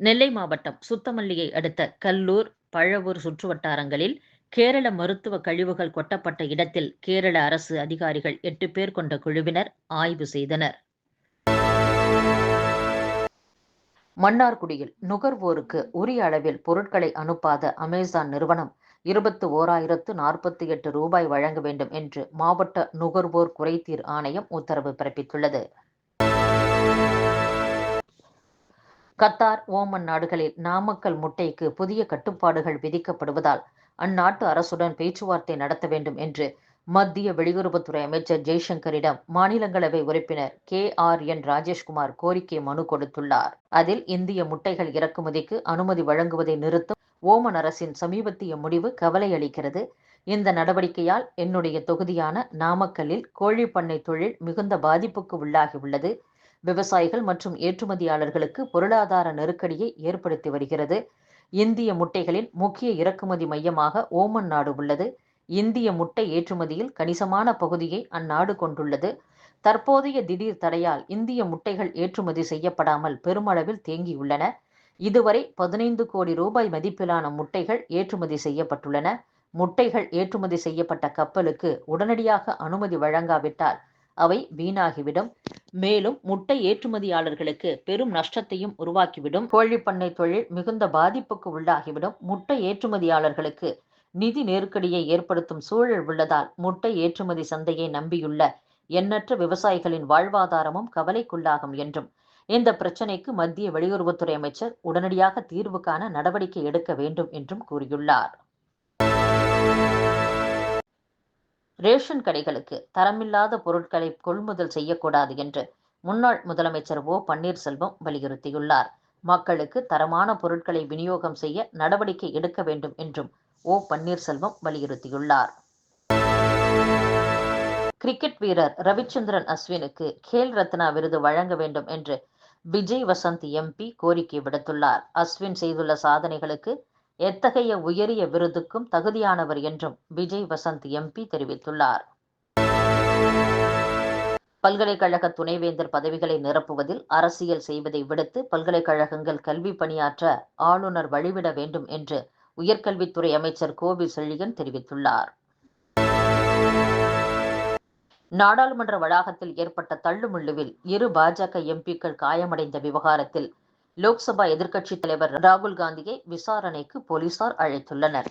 நெல்லை மாவட்டம் சுத்தமல்லியை அடுத்த கல்லூர் பழவூர் சுற்றுவட்டாரங்களில் கேரள மருத்துவ கழிவுகள் கொட்டப்பட்ட இடத்தில் கேரள அரசு அதிகாரிகள் எட்டு பேர் கொண்ட குழுவினர் ஆய்வு செய்தனர். மன்னார்குடியில் நுகர்வோருக்கு உரிய அளவில் பொருட்களை அனுப்பாத அமேசான் நிறுவனம் இருபத்து ஓராயிரத்து நாற்பத்தி எட்டு ரூபாய் வழங்க வேண்டும் என்று மாவட்ட நுகர்வோர் குறைதீர் ஆணையம் உத்தரவு பிறப்பித்துள்ளது. கத்தார் ஓமன் நாடுகளில் நாமக்கல் முட்டைக்கு புதிய கட்டுப்பாடுகள் விதிக்கப்படுவதால் அந்நாட்டு அரசுடன் பேச்சுவார்த்தை நடத்த வேண்டும் என்று மத்திய வெளியுறவுத்துறை அமைச்சர் ஜெய்சங்கரிடம் மாநிலங்களவை உறுப்பினர் கே ஆர் என் ராஜேஷ்குமார் கோரிக்கை மனு கொடுத்துள்ளார். அதில் இந்திய முட்டைகள் இறக்குமதிக்கு அனுமதி வழங்குவதை நிறுத்தும் ஓமன் அரசின் சமீபத்திய முடிவு கவலை அளிக்கிறது. இந்த நடவடிக்கையால் என்னுடைய தொகுதியான நாமக்கல்லில் கோழி பண்ணை தொழில் மிகுந்த பாதிப்புக்கு உள்ளாகியுள்ளது விவசாயிகள் மற்றும் ஏற்றுமதியாளர்களுக்கு பொருளாதார நெருக்கடியை ஏற்படுத்தி வருகிறது. இந்திய முட்டைகளின் முக்கிய இறக்குமதி மையமாக ஓமன் நாடு உள்ளது. இந்திய முட்டை ஏற்றுமதியில் கணிசமான பகுதியை அந்நாடு கொண்டுள்ளது. தற்போதைய திடீர் தடையால் இந்திய முட்டைகள் ஏற்றுமதி செய்யப்படாமல் பெருமளவில் தேங்கியுள்ளன. இதுவரை பதினைந்து கோடி ரூபாய் மதிப்பிலான முட்டைகள் ஏற்றுமதி செய்யப்பட்டுள்ளன. முட்டைகள் ஏற்றுமதி செய்யப்பட்ட கப்பலுக்கு உடனடியாக அனுமதி வழங்காவிட்டால் அவை வீணாகிவிடும். மேலும் முட்டை ஏற்றுமதியாளர்களுக்கு பெரும் நஷ்டத்தையும் உருவாக்கிவிடும். கோழி பண்ணை தொழில் மிகுந்த பாதிப்புக்கு உள்ளாகிவிடும். முட்டை ஏற்றுமதியாளர்களுக்கு நிதி நெருக்கடியை ஏற்படுத்தும் சூழல் உள்ளதால் முட்டை ஏற்றுமதி சந்தையை நம்பியுள்ள எண்ணற்ற விவசாயிகளின் வாழ்வாதாரமும் கவலைக்குள்ளாகும் என்றும் இந்த பிரச்சினைக்கு மத்திய வெளியுறவுத்துறை அமைச்சர் உடனடியாக தீர்வு காண நடவடிக்கை எடுக்க வேண்டும் என்றும் கூறியுள்ளார். ரேஷன் கடைகளுக்கு தரமில்லாத பொருட்களை கொள்முதல் செய்யக்கூடாது என்று முன்னாள் முதலமைச்சர் ஓ பன்னீர்செல்வம் வலியுறுத்தியுள்ளார். மக்களுக்கு தரமான பொருட்களை விநியோகம் செய்ய நடவடிக்கை எடுக்க வேண்டும் என்றும் ஓ பன்னீர்செல்வம் வலியுறுத்தியுள்ளார். கிரிக்கெட் வீரர் ரவிச்சந்திரன் அஸ்வினுக்கு கேல் ரத்னா விருது வழங்க வேண்டும் என்று விஜய் வசந்த் எம்பி கோரிக்கை விடுத்துள்ளார். அஸ்வின் செய்துள்ள சாதனைகளுக்கு எத்தகைய உயரிய விருதுக்கும் தகுதியானவர் என்றும் விஜய் வசந்த் எம்பி தெரிவித்துள்ளார். பல்கலைக்கழக துணைவேந்தர் பதவிகளை நிரப்புவதில் அரசியல் செய்வதை விடுத்து பல்கலைக்கழகங்கள் கல்வி பணியாற்ற ஆளுநர் வழிவிட வேண்டும் என்று உயர்கல்வித்துறை அமைச்சர் கோவி செழியன் தெரிவித்துள்ளார். நாடாளுமன்ற வளாகத்தில் ஏற்பட்ட தள்ளுமுள்ளுவில் இரு பாஜக எம்பிக்கள் காயமடைந்த விவகாரத்தில் லோக்சபா எதிர்க்கட்சித் தலைவர் ராகுல் காந்தியை விசாரணைக்கு போலீசார் அழைத்துள்ளனர்.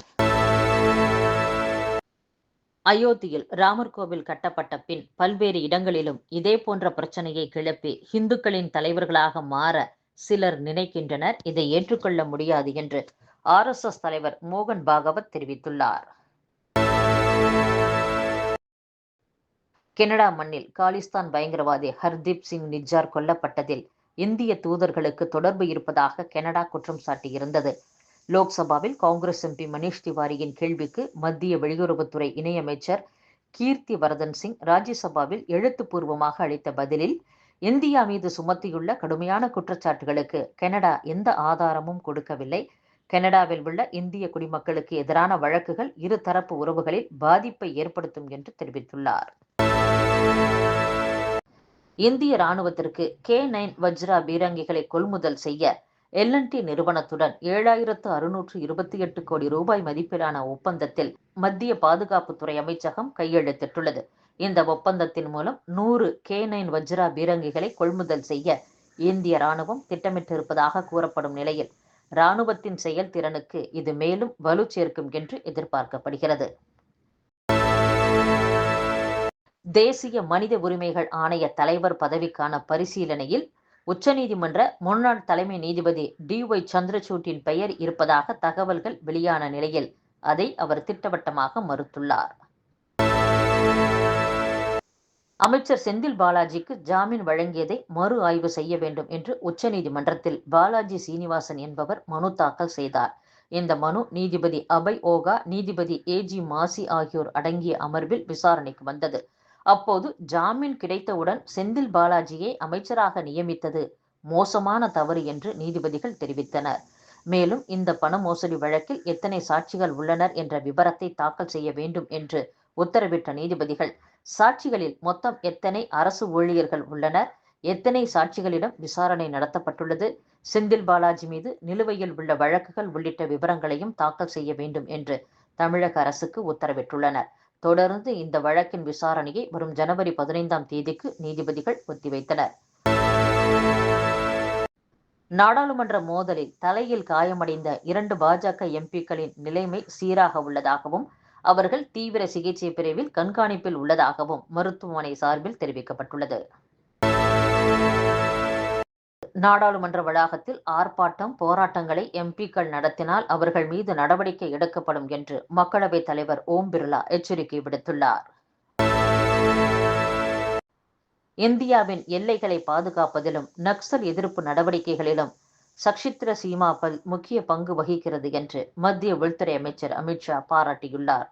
அயோத்தியில் ராமர் கோவில் கட்டப்பட்ட பின் பல்வேறு இடங்களிலும் இதே போன்ற பிரச்சனையை கிளப்பி இந்துக்களின் தலைவர்களாக மாற சிலர் நினைக்கின்றனர். இதை ஏற்றுக்கொள்ள முடியாது என்று ஆர் எஸ் எஸ் தலைவர் மோகன் பாகவத் தெரிவித்துள்ளார். கனடா மண்ணில் காலிஸ்தான் பயங்கரவாதி ஹர்தீப் சிங் நிஜார் கொல்லப்பட்டதில் இந்திய தூதர்களுக்கு தொடர்பு இருப்பதாக கனடா குற்றம் சாட்டியிருந்தது. லோக்சபாவில் காங்கிரஸ் எம்பி மணீஷ் திவாரியின் கேள்விக்கு மத்திய வெளியுறவுத்துறை இணையமைச்சர் கீர்த்தி வரதன் சிங் ராஜ்யசபாவில் எழுத்துப்பூர்வமாக அளித்த பதிலில் இந்தியா மீது சுமத்தியுள்ள கடுமையான குற்றச்சாட்டுகளுக்கு கனடா எந்த ஆதாரமும் கொடுக்கவில்லை. கனடாவில் உள்ள இந்திய குடிமக்களுக்கு எதிரான வழக்குகள் இருதரப்பு உறவுகளில் பாதிப்பை ஏற்படுத்தும் என்று தெரிவித்துள்ளார். இந்திய ராணுவத்திற்கு கே நைன் வஜ்ரா பீரங்கிகளை கொள்முதல் செய்ய எல்என்டி நிறுவனத்துடன் ஏழாயிரத்து அறுநூற்று இருபத்தி எட்டு கோடி ரூபாய் மதிப்பிலான ஒப்பந்தத்தில் மத்திய பாதுகாப்புத்துறை அமைச்சகம் கையெழுத்திட்டுள்ளது. இந்த ஒப்பந்தத்தின் மூலம் நூறு கே நைன் வஜ்ரா பீரங்கிகளை கொள்முதல் செய்ய இந்திய ராணுவம் திட்டமிட்டிருப்பதாக கூறப்படும் நிலையில் ராணுவத்தின் செயல்திறனுக்கு இது மேலும் வலு சேர்க்கும் என்று எதிர்பார்க்கப்படுகிறது. தேசிய மனித உரிமைகள் ஆணைய தலைவர் பதவிக்கான பரிசீலனையில் உச்சநீதிமன்ற முன்னாள் தலைமை நீதிபதி டி ஒய் சந்திரசூட்டின் பெயர் இருப்பதாக தகவல்கள் வெளியான நிலையில் அதை அவர் திட்டவட்டமாக மறுத்துள்ளார். அமைச்சர் செந்தில் பாலாஜிக்கு ஜாமீன் வழங்கியதை மறு ஆய்வு செய்ய வேண்டும் என்று உச்சநீதிமன்றத்தில் பாலாஜி சீனிவாசன் என்பவர் மனு தாக்கல் செய்தார். இந்த மனு நீதிபதி அபய் ஓகா நீதிபதி ஏஜி மாசி ஆகியோர் அடங்கிய அமர்வில் விசாரணைக்கு வந்தது. அப்போது ஜாமீன் கிடைத்தவுடன் செந்தில் பாலாஜியை அமைச்சராக நியமித்தது மோசமான தவறு என்று நீதிபதிகள் தெரிவித்தனர். மேலும் இந்த பண மோசடி வழக்கில் எத்தனை சாட்சிகள் உள்ளனர் என்ற விபரத்தை தாக்கல் செய்ய வேண்டும் என்று உத்தரவிட்ட நீதிபதிகள் சாட்சிகளில் மொத்தம் எத்தனை அரசு ஊழியர்கள் உள்ளனர் எத்தனை சாட்சிகளிடம் விசாரணை நடத்தப்பட்டுள்ளது செந்தில் பாலாஜி மீது நிலுவையில் உள்ள வழக்குகள் உள்ளிட்ட விவரங்களையும் தாக்கல் செய்ய வேண்டும் என்று தமிழக அரசுக்கு உத்தரவிட்டுள்ளனர். தொடர்ந்து இந்த வழக்கின் விசாரணையை வரும் ஜனவரி பதினைந்தாம் தேதிக்கு நீதிபதிகள் ஒத்திவைத்தனர். நாடாளுமன்ற மோதலில் தலையில் காயமடைந்த இரண்டு பாஜக எம்பிக்களின் நிலைமை சீராக உள்ளதாகவும் அவர்கள் தீவிர சிகிச்சை பிரிவில் கண்காணிப்பில் உள்ளதாகவும் மருத்துவமனை சார்பில் தெரிவிக்கப்பட்டுள்ளது. நாடாளுமன்ற வளாகத்தில் ஆர்ப்பாட்டம் போராட்டங்களை எம்பிக்கள் நடத்தினால் அவர்கள் மீது நடவடிக்கை எடுக்கப்படும் என்று மக்களவைத் தலைவர் ஓம் பிர்லா எச்சரிக்கை விடுத்துள்ளார். இந்தியாவின் எல்லைகளை பாதுகாப்பதிலும் நக்சல் எதிர்ப்பு நடவடிக்கைகளிலும் சக்ஷித்ர சீமாபல் முக்கிய பங்கு வகிக்கிறது என்று மத்திய உள்துறை அமைச்சர் அமித்ஷா பாராட்டியுள்ளார்.